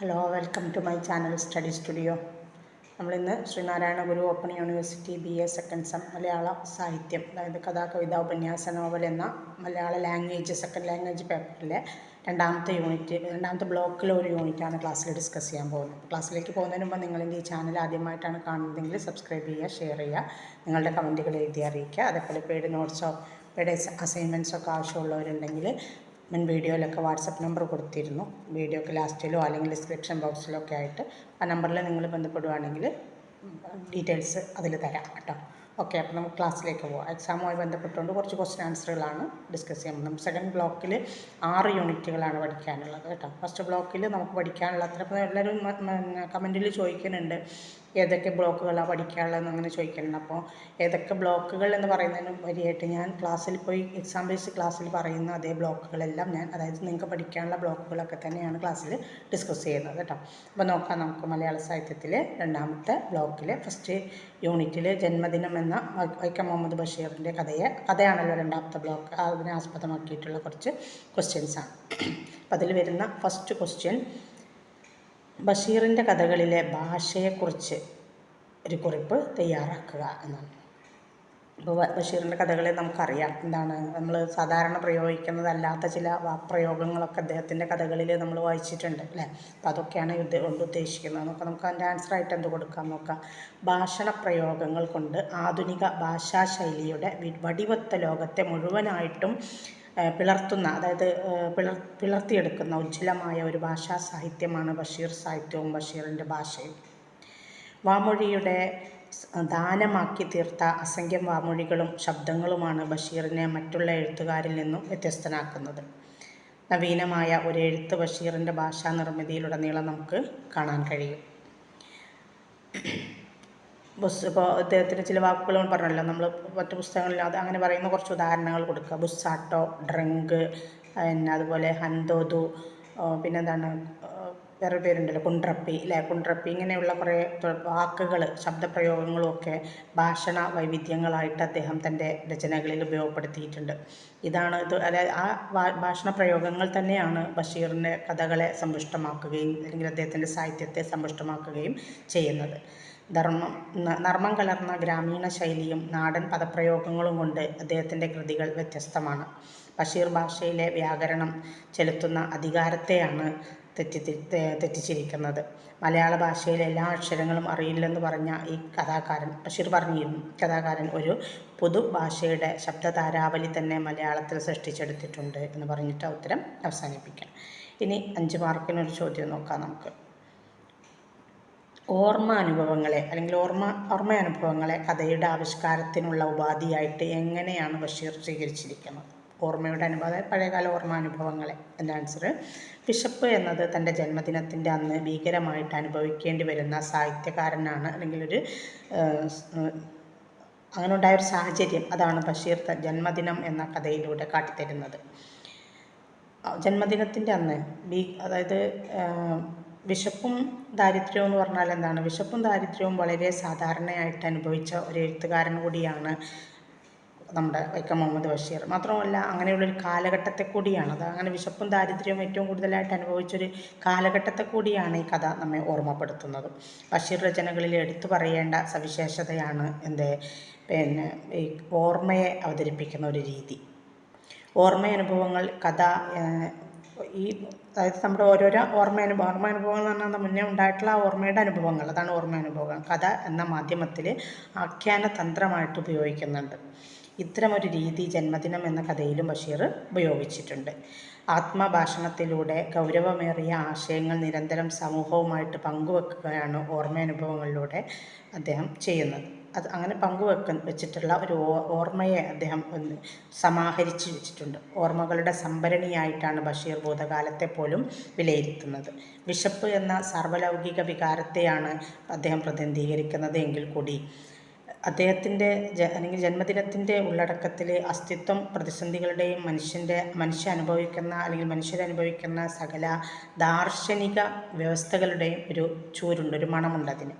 Hello welcome to my channel study studio. നമ്മളിന്ന് Sreenarayana Guru open university B A second sem മലയാള സാഹിത്യം അതായത് കഥാ കവിത ഉപന്യാസ novel എന്ന മലയാള language second language പേപ്പറിലെ രണ്ടാമത്തെ unit രണ്ടാമത്തെ ബ്ലോക്കിലെ ഒരു യൂണിറ്റാണ് ക്ലാസ്സിൽ ഡിസ്കസ് ചെയ്യാൻ പോകുന്നത്. ക്ലാസ്സിലേക്ക് പോകുന്നതിന് മുമ്പ് നിങ്ങളെന്റെ ഈ ചാനൽ ആദ്യമായിട്ടാണ് കാണുന്നതെങ്കിൽ സബ്സ്ക്രൈബ് ചെയ്യുക ഷെയർ ചെയ്യുക നിങ്ങളുടെ കമന്റുകൾ എഴുതി അറിയിക്കുക. അതേപോലെ പെയ്ഡ് നോട്ട്സോ പെയ്ഡ് അസൈൻമെന്റ്സോ ഒക്കെ ആവശ്യമുള്ളവരുണ്ടെങ്കിൽ മുൻ വീഡിയോയിലൊക്കെ വാട്സപ്പ് നമ്പർ കൊടുത്തിരുന്നു. വീഡിയോക്ക് ലാസ്റ്റിലോ അല്ലെങ്കിൽ ഡിസ്ക്രിപ്ഷൻ ബോക്സിലോ ഒക്കെ ആയിട്ട് ആ നമ്പറിൽ നിങ്ങൾ ബന്ധപ്പെടുവാണെങ്കിൽ ഡീറ്റെയിൽസ് അതിൽ തരാം കേട്ടോ. ഓക്കെ അപ്പോൾ നമുക്ക് ക്ലാസ്സിലേക്ക് പോകാം എക്സാമുമായി ബന്ധപ്പെട്ടുകൊണ്ട് കുറച്ച് ക്വസ്റ്റ്യൻ ആൻസറുകളാണ് ഡിസ്കസ് ചെയ്യുന്നത് നമുക്ക് സെക്കൻഡ് ബ്ലോക്കിൽ ആറ് യൂണിറ്റുകളാണ് പഠിക്കാനുള്ളത് കേട്ടോ. ഫസ്റ്റ് ബ്ലോക്കിൽ നമുക്ക് പഠിക്കാനുള്ള അത്ര എല്ലാവരും കമന്റിൽ ചോദിക്കുന്നുണ്ട്. ഏതൊക്കെ ബ്ലോക്കുകളാണ് പഠിക്കാനുള്ളതെന്ന് അങ്ങനെ ചോദിക്കുന്നുണ്ട് അപ്പോൾ ഏതൊക്കെ ബ്ലോക്കുകൾ എന്ന് പറയുന്നതിന് വരിയായിട്ട് ഞാൻ ക്ലാസ്സിൽ പോയി എക്സാം ബേസ്ഡ് ക്ലാസ്സിൽ പറയുന്ന അതേ ബ്ലോക്കുകളെല്ലാം ഞാൻ അതായത് നിങ്ങൾക്ക് പഠിക്കാനുള്ള ബ്ലോക്കുകളൊക്കെ തന്നെയാണ് ക്ലാസ്സിൽ ഡിസ്കസ് ചെയ്യുന്നത് കേട്ടോ. അപ്പോൾ നോക്കാം നമുക്ക് മലയാള സാഹിത്യത്തിലെ രണ്ടാമത്തെ ബ്ലോക്കിലെ ഫസ്റ്റ് യൂണിറ്റിൽ ജന്മദിനം എന്ന വൈക്കം മുഹമ്മദ് ബഷീറിന്റെ കഥയെ കഥയാണല്ലോ രണ്ടാമത്തെ ബ്ലോക്ക് അതിനെ ആസ്പദമാക്കിയിട്ടുള്ള കുറച്ച് ക്വസ്റ്റ്യൻസാണ് അപ്പോൾ അതിൽ വരുന്ന ഫസ്റ്റ് ക്വസ്റ്റ്യൻ ബഷീറിന്റെ കഥകളിലെ ഭാഷയെക്കുറിച്ച് ഒരു കുറിപ്പ് തയ്യാറാക്കുക എന്നാണ്. ഇപ്പോൾ ബഷീറിന്റെ കഥകളെ നമുക്കറിയാം. എന്താണ്? നമ്മൾ സാധാരണ പ്രയോഗിക്കുന്നതല്ലാത്ത ചില വാക്പ്രയോഗങ്ങളൊക്കെ അദ്ദേഹത്തിന്റെ കഥകളിൽ നമ്മൾ വായിച്ചിട്ടുണ്ട് അല്ലേ? അപ്പോൾ അതൊക്കെയാണ് ഇത് കൊണ്ട് ഉദ്ദേശിക്കുന്നത്. നമുക്ക് നമുക്ക് അതിന്റെ ആൻസറായിട്ട് എന്ത് കൊടുക്കാം നോക്കാം. ഭാഷണ പ്രയോഗങ്ങൾ കൊണ്ട് ആധുനിക ഭാഷാശൈലിയുടെ വടിവത്ത ലോകത്തെ മുഴുവനായിട്ടും പിളർത്തുന്ന അതായത് പിളർ പിളർത്തിയെടുക്കുന്ന ഉജ്ജ്വലമായ ഒരു ഭാഷാ സാഹിത്യമാണ് ബഷീർ സാഹിത്യവും ബഷീറിന്റെ ഭാഷയും. വാമൊഴിയുടെ ദാനമാക്കി തീർത്ത അസംഖ്യം വാമൊഴികളും ശബ്ദങ്ങളുമാണ് ബഷീറിനെ മറ്റുള്ള എഴുത്തുകാരിൽ നിന്നും വ്യത്യസ്തനാക്കുന്നത്. നവീനമായ ഒരു എഴുത്ത് ബഷീറിന്റെ ഭാഷാ നിർമ്മിതിയിലുടനീളം നമുക്ക് കാണാൻ കഴിയും. ബുസ് ഇപ്പോൾ അദ്ദേഹത്തിന്റെ ചില വാക്കുകൾ പറഞ്ഞല്ലോ. നമ്മൾ മറ്റു പുസ്തകങ്ങളിൽ അത് അങ്ങനെ പറയുന്ന കുറച്ച് ഉദാഹരണങ്ങൾ കൊടുക്കുക. ബുസ്സാട്ടോ ഡ്രങ്ക് പിന്നെ അതുപോലെ ഹന്തോതു പിന്നെന്താണ് വേറെ പേരുണ്ടല്ലോ കുണ്ട്രപ്പി അല്ലേ? കുണ്ട്രപ്പി ഇങ്ങനെയുള്ള കുറേ വാക്കുകൾ ശബ്ദപ്രയോഗങ്ങളും ഒക്കെ ഭാഷണ വൈവിധ്യങ്ങളായിട്ട് അദ്ദേഹം തന്റെ രചനകളിൽ ഉപയോഗപ്പെടുത്തിയിട്ടുണ്ട്. ഇതാണ് ഇത്. അതായത് ആ ഭാഷണ പ്രയോഗങ്ങൾ തന്നെയാണ് ബഷീറിന്റെ കഥകളെ സമ്പുഷ്ടമാക്കുകയും അല്ലെങ്കിൽ അദ്ദേഹത്തിന്റെ സാഹിത്യത്തെ സമ്പുഷ്ടമാക്കുകയും ചെയ്യുന്നത്. ധർമ്മം നർമ്മം കലർന്ന ഗ്രാമീണ ശൈലിയും നാടൻ പദപ്രയോഗങ്ങളും കൊണ്ട് അദ്ദേഹത്തിന്റെ കൃതികൾ വ്യത്യസ്തമാണ്. ബഷീർ ഭാഷയിലെ വ്യാകരണം ചെലുത്തുന്ന അധികാരത്തെയാണ് തെറ്റി തെറ്റിച്ചിരിക്കുന്നത്. മലയാള ഭാഷയിലെ എല്ലാ അക്ഷരങ്ങളും അറിയില്ലെന്ന് പറഞ്ഞ ഈ കഥാകാരൻ ബഷീർ പറഞ്ഞിരുന്നു കഥാകാരൻ ഒരു പുതു ഭാഷയുടെ ശബ്ദതാരാവലി തന്നെ മലയാളത്തിൽ സൃഷ്ടിച്ചെടുത്തിട്ടുണ്ട് എന്ന് പറഞ്ഞിട്ട് ഉത്തരം അവസാനിപ്പിക്കാം. ഇനി അഞ്ച് മാർക്കിനൊരു ചോദ്യം നോക്കാം നമുക്ക്. ഓർമ്മ അനുഭവങ്ങളെ അല്ലെങ്കിൽ ഓർമ്മ ഓർമ്മ അനുഭവങ്ങളെ കഥയുടെ ആവിഷ്കാരത്തിനുള്ള ഉപാധിയായിട്ട് എങ്ങനെയാണ് ബഷീർ സ്വീകരിച്ചിരിക്കുന്നത്? ഓർമ്മയുടെ അനുഭവം പഴയകാല ഓർമ്മ അനുഭവങ്ങളെ എന്റെ ആൻസർ ബിഷപ്പ് എന്നത് തന്റെ ജന്മദിനത്തിന്റെ അന്ന് ഭീകരമായിട്ട് അനുഭവിക്കേണ്ടി വരുന്ന സാഹിത്യകാരനാണ്. അല്ലെങ്കിൽ ഒരു അങ്ങനെ ഉണ്ടായ ഒരു സാഹചര്യം അതാണ് ബഷീർ ജന്മദിനം എന്ന കഥയിലൂടെ കാട്ടിത്തരുന്നത്. ജന്മദിനത്തിന്റെ അന്ന് ബി അതായത് വിശപ്പും ദാരിദ്ര്യവും എന്ന് പറഞ്ഞാൽ എന്താണ്? വിശപ്പും ദാരിദ്ര്യവും വളരെ സാധാരണയായിട്ട് അനുഭവിച്ച ഒരു എഴുത്തുകാരൻ കൂടിയാണ് നമ്മുടെ വൈക്കം മുഹമ്മദ് ബഷീർ. മാത്രമല്ല അങ്ങനെയുള്ളൊരു കാലഘട്ടത്തെ കൂടിയാണ്. അത് അങ്ങനെ വിശപ്പും ദാരിദ്ര്യവും ഏറ്റവും കൂടുതലായിട്ട് അനുഭവിച്ചൊരു കാലഘട്ടത്തെ കൂടിയാണ് ഈ കഥ നമ്മെ ഓർമ്മപ്പെടുത്തുന്നത്. ബഷീർ രചനകളിൽ എടുത്തു പറയേണ്ട സവിശേഷതയാണ് എന്റെ പിന്നെ ഈ ഓർമ്മയെ അവതരിപ്പിക്കുന്ന ഒരു രീതി. ഓർമ്മയനുഭവങ്ങൾ കഥ ഏഹ്, ഈ അതായത് നമ്മുടെ ഓരോരോ ഓർമ്മയനുഭവം ഓർമ്മയനുഭവങ്ങൾ എന്ന് പറഞ്ഞാൽ മുന്നേ ഉണ്ടായിട്ടുള്ള ഓർമ്മയുടെ അനുഭവങ്ങൾ. അതാണ് ഓർമ്മയനുഭവങ്ങൾ. കഥ എന്ന മാധ്യമത്തിൽ ആഖ്യാന തന്ത്രമായിട്ട് ഉപയോഗിക്കുന്നുണ്ട്. ഇത്തരമൊരു രീതി ജന്മദിനം എന്ന കഥയിലും ബഷീർ ഉപയോഗിച്ചിട്ടുണ്ട്. ആത്മഭാഷണത്തിലൂടെ ഗൗരവമേറിയ ആശയങ്ങൾ നിരന്തരം സമൂഹവുമായിട്ട് പങ്കുവെക്കുകയാണ് ഓർമ്മയനുഭവങ്ങളിലൂടെ അദ്ദേഹം ചെയ്യുന്നത്. അത് അങ്ങനെ പങ്കുവെക്ക വെച്ചിട്ടുള്ള ഒരു ഓർമ്മയെ അദ്ദേഹം ഒന്ന് സമാഹരിച്ചു വെച്ചിട്ടുണ്ട്. ഓർമ്മകളുടെ സംഭരണിയായിട്ടാണ് ബഷീർ ഭൂതകാലത്തെ പോലും വിലയിരുത്തുന്നത്. വിശപ്പ് എന്ന സർവലൗകിക വികാരത്തെയാണ് അദ്ദേഹം പ്രതിനിധീകരിക്കുന്നത് എങ്കിൽ കൂടി അദ്ദേഹത്തിന്റെ ജ അല്ലെങ്കിൽ ജന്മദിനത്തിന്റെ ഉള്ളടക്കത്തിൽ അസ്തിത്വം പ്രതിസന്ധികളുടെയും മനുഷ്യന്റെ മനുഷ്യ അനുഭവിക്കുന്ന അല്ലെങ്കിൽ മനുഷ്യരനുഭവിക്കുന്ന സകല ദാർശനിക വ്യവസ്ഥകളുടെയും ഒരു ചൂരുണ്ട് ഒരു മണമുണ്ട് അതിന്.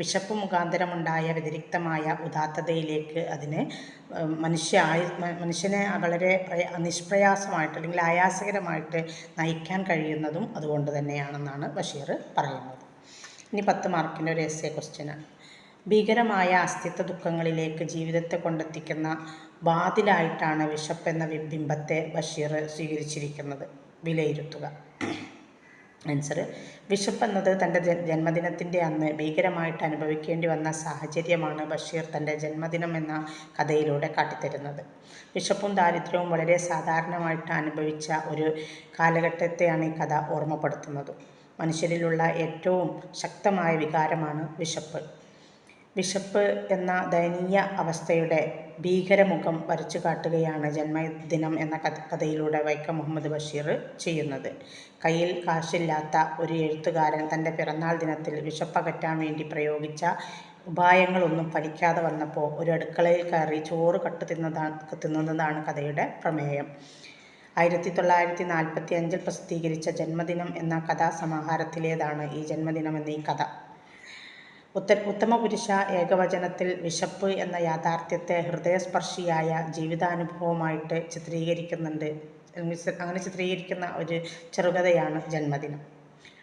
വിശപ്പ് മുഖാന്തരമുണ്ടായ വ്യതിരിക്തമായ ഉദാത്തതയിലേക്ക് അതിന് മനുഷ്യ മനുഷ്യനെ വളരെ പ്രയ നിഷ്പ്രയാസമായിട്ട് അല്ലെങ്കിൽ ആയാസകരമായിട്ട് നയിക്കാൻ കഴിയുന്നതും അതുകൊണ്ട് തന്നെയാണെന്നാണ് ബഷീർ പറയുന്നത്. ഇനി പത്ത് മാർക്കിന്റെ ഒരു എസ് എ ക്വസ്റ്റ്യനാണ്. ഭീകരമായ അസ്തിത്വ ദുഃഖങ്ങളിലേക്ക് ജീവിതത്തെ കൊണ്ടെത്തിക്കുന്ന വാതിലായിട്ടാണ് വിശപ്പ് എന്ന വിബിംബത്തെ ബഷീർ സ്വീകരിച്ചിരിക്കുന്നത്. വിലയിരുത്തുക. ആൻസർ വിശപ്പ് എന്നത് തന്റെ ജന്മദിനത്തിന്റെ അന്ന് ഭീകരമായിട്ട് അനുഭവിക്കേണ്ടി വന്ന സാഹചര്യമാണ് ബഷീർ തന്റെ ജന്മദിനം എന്ന കഥയിലൂടെ കാട്ടിത്തരുന്നത്. വിശപ്പും ദാരിദ്ര്യവും വളരെ സാധാരണമായിട്ട് അനുഭവിച്ച ഒരു കാലഘട്ടത്തെയാണ് ഈ കഥ ഓർമ്മപ്പെടുത്തുന്നത്. മനുഷ്യരിലുള്ള ഏറ്റവും ശക്തമായ വികാരമാണ് വിശപ്പ് വിശപ്പ് എന്ന ദയനീയ അവസ്ഥയുടെ ഭീകരമുഖം വരച്ചു കാട്ടുകയാണ് ജന്മദിനം എന്ന കഥയിലൂടെ വൈക്കം മുഹമ്മദ് ബഷീർ ചെയ്യുന്നത്. കയ്യിൽ കാശില്ലാത്ത ഒരു എഴുത്തുകാരൻ തന്റെ പിറന്നാൾ ദിനത്തിൽ വിശപ്പകറ്റാൻ വേണ്ടി പ്രയോഗിച്ച ഉപായങ്ങളൊന്നും ഫലിക്കാതെ വന്നപ്പോൾ ഒരു അടുക്കളയിൽ കയറി ചോറ് കട്ട് തിന്നതാണ് തിന്നുന്നതാണ് കഥയുടെ പ്രമേയം. ആയിരത്തി തൊള്ളായിരത്തി നാൽപ്പത്തി അഞ്ചിൽ പ്രസിദ്ധീകരിച്ച ജന്മദിനം എന്ന കഥാസമാഹാരത്തിലേതാണ് ഈ ജന്മദിനം എന്ന ഈ കഥ. ഉത്ത ഉത്തമപുരുഷ ഏകവചനത്തിൽ വിശപ്പ് എന്ന യാഥാർത്ഥ്യത്തെ ഹൃദയസ്പർശിയായ ജീവിതാനുഭവമായിട്ട് ചിത്രീകരിക്കുന്നുണ്ട്. അങ്ങനെ ചിത്രീകരിക്കുന്ന ഒരു ചെറുകഥയാണ് ജന്മദിനം.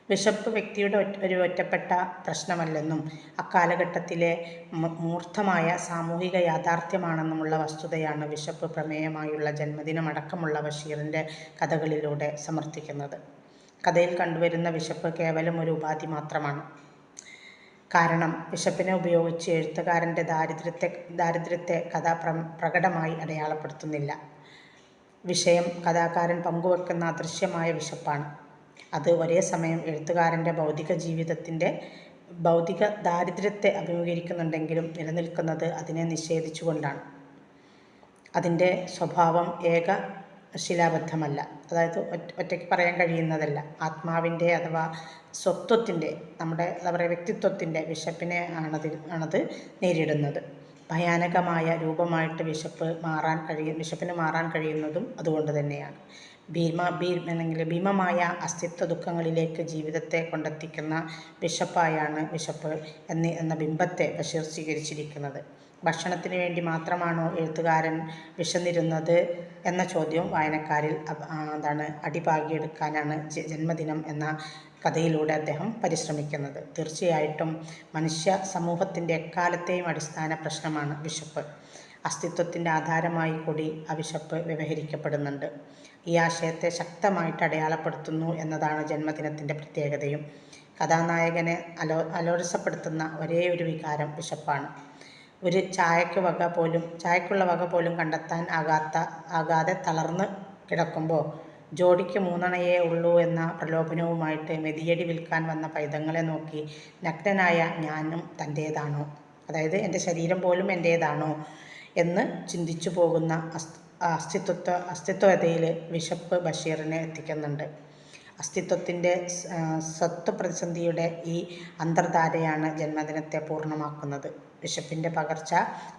വിശപ്പ് വ്യക്തിയുടെ ഒരു ഒറ്റപ്പെട്ട പ്രശ്നമല്ലെന്നും അക്കാലഘട്ടത്തിലെ മൂർത്തമായ സാമൂഹിക യാഥാർത്ഥ്യമാണെന്നുമുള്ള വസ്തുതയാണ് വിശപ്പ് പ്രമേയമായുള്ള ജന്മദിനമടക്കമുള്ള ബഷീറിന്റെ കഥകളിലൂടെ സമർത്ഥിക്കുന്നത്. കഥയിൽ കണ്ടുവരുന്ന വിശപ്പ് കേവലം ഒരു ഉപാധി മാത്രമാണ്. കാരണം ബിഷപ്പിനെ ഉപയോഗിച്ച് എഴുത്തുകാരന്റെ ദാരിദ്ര്യത്തെ ദാരിദ്ര്യത്തെ കഥ പ്ര പ്രകടമായി അടയാളപ്പെടുത്തുന്നില്ല. വിഷയം കഥാകാരൻ പങ്കുവെക്കുന്ന അദൃശ്യമായ വിശപ്പാണ്. അത് ഒരേ സമയം എഴുത്തുകാരന്റെ ഭൗതിക ജീവിതത്തിന്റെ ഭൗതിക ദാരിദ്ര്യത്തെ അഭിമുഖീകരിക്കുന്നുണ്ടെങ്കിലും നിലനിൽക്കുന്നത് അതിനെ നിഷേധിച്ചുകൊണ്ടാണ്. അതിന്റെ സ്വഭാവം ഏക ശിലാബദ്ധമല്ല. അതായത് ഒറ്റയ്ക്ക് പറയാൻ കഴിയുന്നതല്ല. ആത്മാവിന്റെ അഥവാ സ്വത്വത്തിന്റെ നമ്മുടെ എന്താ പറയുക വ്യക്തിത്വത്തിന്റെ വിശപ്പിനെ ആണതിൽ ആണത് നേരിടുന്നത്. ഭയാനകമായ രൂപമായിട്ട് വിശപ്പ് മാറാൻ കഴിയ വിശപ്പിന് മാറാൻ കഴിയുന്നതും അതുകൊണ്ട് തന്നെയാണ്. ഭീമ ഭീമ അല്ലെങ്കിൽ ഭീമമായ അസ്തിത്വ ദുഃഖങ്ങളിലേക്ക് ജീവിതത്തെ കൊണ്ടെത്തിക്കുന്ന വിശപ്പായാണ് വിശപ്പ് എന്നീ എന്ന ബിംബത്തെ ബഷീർ സ്വീകരിച്ചിരിക്കുന്നത്. ഭക്ഷണത്തിന് വേണ്ടി മാത്രമാണോ എഴുത്തുകാരൻ വിശന്നിരുന്നത് എന്ന ചോദ്യം വായനക്കാരിൽ എന്താണ് അടിപാകിയെടുക്കാനാണ് ജന്മദിനം എന്ന കഥയിലൂടെ അദ്ദേഹം പരിശ്രമിക്കുന്നത്. തീർച്ചയായിട്ടും മനുഷ്യ സമൂഹത്തിന്റെ എക്കാലത്തെയും അടിസ്ഥാന പ്രശ്നമാണ് വിശപ്പ്. അസ്തിത്വത്തിന്റെ ആധാരമായി കൂടി ആ വിശപ്പ് വ്യവഹരിക്കപ്പെടുന്നുണ്ട്. ഈ ആശയത്തെ ശക്തമായിട്ട് അടയാളപ്പെടുത്തുന്നു എന്നതാണ് ജന്മദിനത്തിന്റെ പ്രത്യേകതയും. കഥാനായകനെ അലോ അലോരസപ്പെടുത്തുന്ന ഒരേ ഒരു വികാരം വിശപ്പാണ്. ഒരു ചായക്ക് വക പോലും ചായക്കുള്ള വക പോലും കണ്ടെത്താൻ ആകാത്ത ആകാതെ തളർന്ന് കിടക്കുമ്പോൾ ജോഡിക്ക് മൂന്നണയേ ഉള്ളൂ എന്ന പ്രലോഭനവുമായിട്ട് മെതിയടി വിൽക്കാൻ വന്ന പൈതങ്ങളെ നോക്കി നഗ്നനായ ഞാനും തന്റേതാണോ? അതായത് എന്റെ ശരീരം പോലും എന്റേതാണോ? എന്ന് ചിന്തിച്ചു പോകുന്ന അസ്തിത്വ അസ്തിത്വതയിൽ വിശപ്പ് ബഷീറിനെ എത്തിക്കുന്നുണ്ട്. അസ്തിത്വത്തിന്റെ സത്വ പ്രതിസന്ധിയുടെ ഈ അന്തർധാരയാണ് ജന്മദിനത്തെ പൂർണമാക്കുന്നത്. വിശപ്പിന്റെ പകർച്ച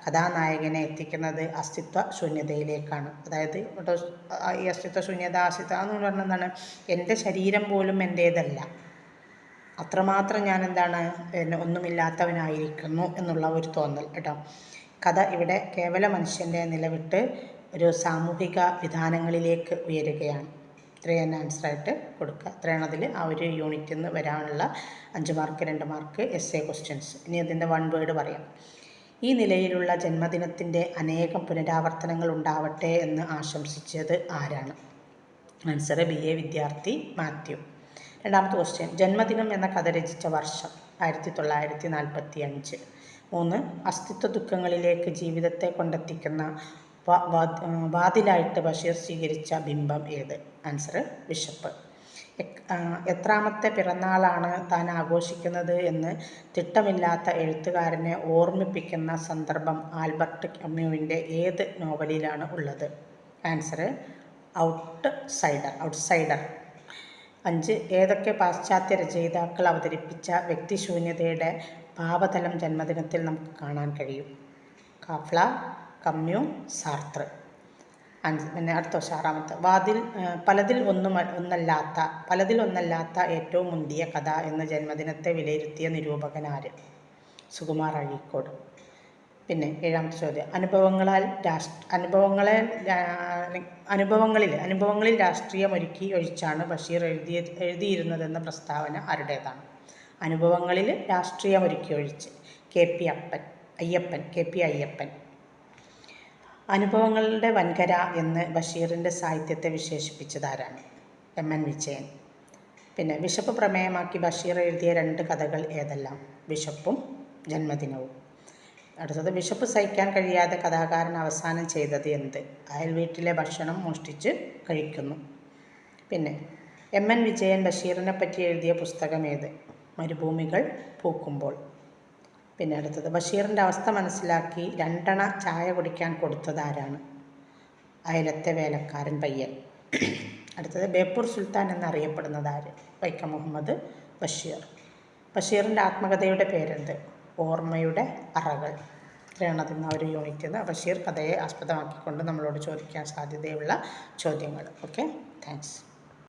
കഥാനായകനെ എത്തിക്കുന്നത് അസ്തിത്വ ശൂന്യതയിലേക്കാണ്. അതായത് ഈ അസ്തിത്വ ശൂന്യത അസ്തിത്വ എന്ന് പറഞ്ഞ എന്താണ് എന്റെ ശരീരം പോലും എന്റേതല്ല അത്രമാത്രം ഞാൻ എന്താണ് ഒന്നുമില്ലാത്തവനായിരിക്കുന്നു എന്നുള്ള ഒരു തോന്നൽ കേട്ടോ. കഥ ഇവിടെ കേവല മനുഷ്യന്റെ നിലവിട്ട് ഒരു സാമൂഹിക വിധാനങ്ങളിലേക്ക് ഉയരുകയാണ്. ഇത്രയാണ് ആൻസറായിട്ട് കൊടുക്കുക. അത്രയാണ് അതിൽ ആ ഒരു യൂണിറ്റിൽ നിന്ന് വരാനുള്ള അഞ്ച് മാർക്ക് രണ്ട് മാർക്ക് എസ് എ ക്വസ്റ്റ്യൻസ് ഇനി അതിന്റെ വൺ വേർഡ് പറയാം. ഈ നിലയിലുള്ള ജന്മദിനത്തിന്റെ അനേകം പുനരാവർത്തനങ്ങൾ ഉണ്ടാവട്ടെ എന്ന് ആശംസിച്ചത് ആരാണ്? ആൻസർ ബി എ വിദ്യാർത്ഥി മാത്യു. രണ്ടാമത്തെ ക്വസ്റ്റ്യൻ ജന്മദിനം എന്ന കഥ രചിച്ച വർഷം ആയിരത്തി തൊള്ളായിരത്തി നാൽപ്പത്തി അഞ്ച് മൂന്ന്. അസ്തിത്വ ദുഃഖങ്ങളിലേക്ക് ജീവിതത്തെ കൊണ്ടെത്തിക്കുന്ന വാതിലായിട്ട് ബഷീർ സ്വീകരിച്ച ബിംബം ഏത്? Answer bishop. എത്രാമത്തെ പിറന്നാളാണ് താൻ ആഘോഷിക്കുന്നത് എന്ന് തിട്ടമില്ലാത്ത എഴുത്തുകാരനെ ഓർമ്മിപ്പിക്കുന്ന സന്ദർഭം ആൽബർട്ട് കമ്യൂവിന്റെ ഏത് നോവലിലാണ് ഉള്ളത്? Answer outsider outsider. അഞ്ച് ഏതൊക്കെ പാശ്ചാത്യ രചയിതാക്കൾ അവതരിപ്പിച്ച വ്യക്തിശൂന്യതയുടെ ഭാവതലം ജന്മദിനത്തിൽ നമുക്ക് കാണാൻ കഴിയും? കാഫ്ല കമ്മ്യൂ സാർത്ര അഞ്ച് പിന്നെ അടുത്ത വർഷം ആറാമത്തെ. വാതിൽ പലതിൽ ഒന്നും ഒന്നല്ലാത്ത പലതിൽ ഒന്നല്ലാത്ത ഏറ്റവും മുന്തിയ കഥ എന്ന ജന്മദിനത്തെ വിലയിരുത്തിയ നിരൂപകനാര് സുകുമാർ അഴീക്കോട്. പിന്നെ ഏഴാമത്തെ ചോദ്യം. അനുഭവങ്ങളാൽ രാഷ്ട്ര അനുഭവങ്ങളെ അനുഭവങ്ങളിൽ അനുഭവങ്ങളിൽ രാഷ്ട്രീയമൊരുക്കി ഒഴിച്ചാണ് ബഷീർ എഴുതിയ എഴുതിയിരുന്നതെന്ന പ്രസ്താവന ആരുടേതാണ്? അനുഭവങ്ങളിൽ രാഷ്ട്രീയമൊരുക്കി ഒഴിച്ച് കെ പി അപ്പൻ അയ്യപ്പൻ കെ പി അയ്യപ്പൻ അനുഭവങ്ങളുടെ വൻകര എന്ന് ബഷീറിന്റെ സാഹിത്യത്തെ വിശേഷിപ്പിച്ചതാരാണ് എം എൻ വിജയൻ. പിന്നെ വിശപ്പ് പ്രമേയമാക്കി ബഷീർ എഴുതിയ രണ്ട് കഥകൾ ഏതെല്ലാം? വിശപ്പും ജന്മദിനവും. അടുത്തത് വിശപ്പ് സഹിക്കാൻ കഴിയാതെ കഥാകാരൻ അവസാനം ചെയ്തത് എന്ത്? അയൽ വീട്ടിലെ ഭക്ഷണം മോഷ്ടിച്ച് കഴിക്കുന്നു. പിന്നെ എം എൻ വിജയൻ ബഷീറിനെ പറ്റി എഴുതിയ പുസ്തകം ഏത്? മരുഭൂമികൾ പൂക്കുമ്പോൾ. പിന്നെ അടുത്തത്. ബഷീറിന്റെ അവസ്ഥ മനസ്സിലാക്കി രണ്ടണ ചായ കുടിക്കാൻ കൊടുത്തതാരാണ് അയലത്തെ വേലക്കാരൻ പയ്യൻ. അടുത്തത് ബേപ്പൂർ സുൽത്താൻ എന്നറിയപ്പെടുന്നത് ആര്? വൈക്കം മുഹമ്മദ് ബഷീർ. ബഷീറിന്റെ ആത്മകഥയുടെ പേരെന്ത്? ഓർമ്മയുടെ അറകൾ. ഇത്രയാണ് അതിൽ നിന്ന് ഒരു യൂണിറ്റിൽ നിന്ന് ബഷീർ കഥയെ ആസ്പദമാക്കിക്കൊണ്ട് നമ്മളോട് ചോദിക്കാൻ സാധ്യതയുള്ള ചോദ്യങ്ങൾ. ഓക്കെ? താങ്ക്സ്.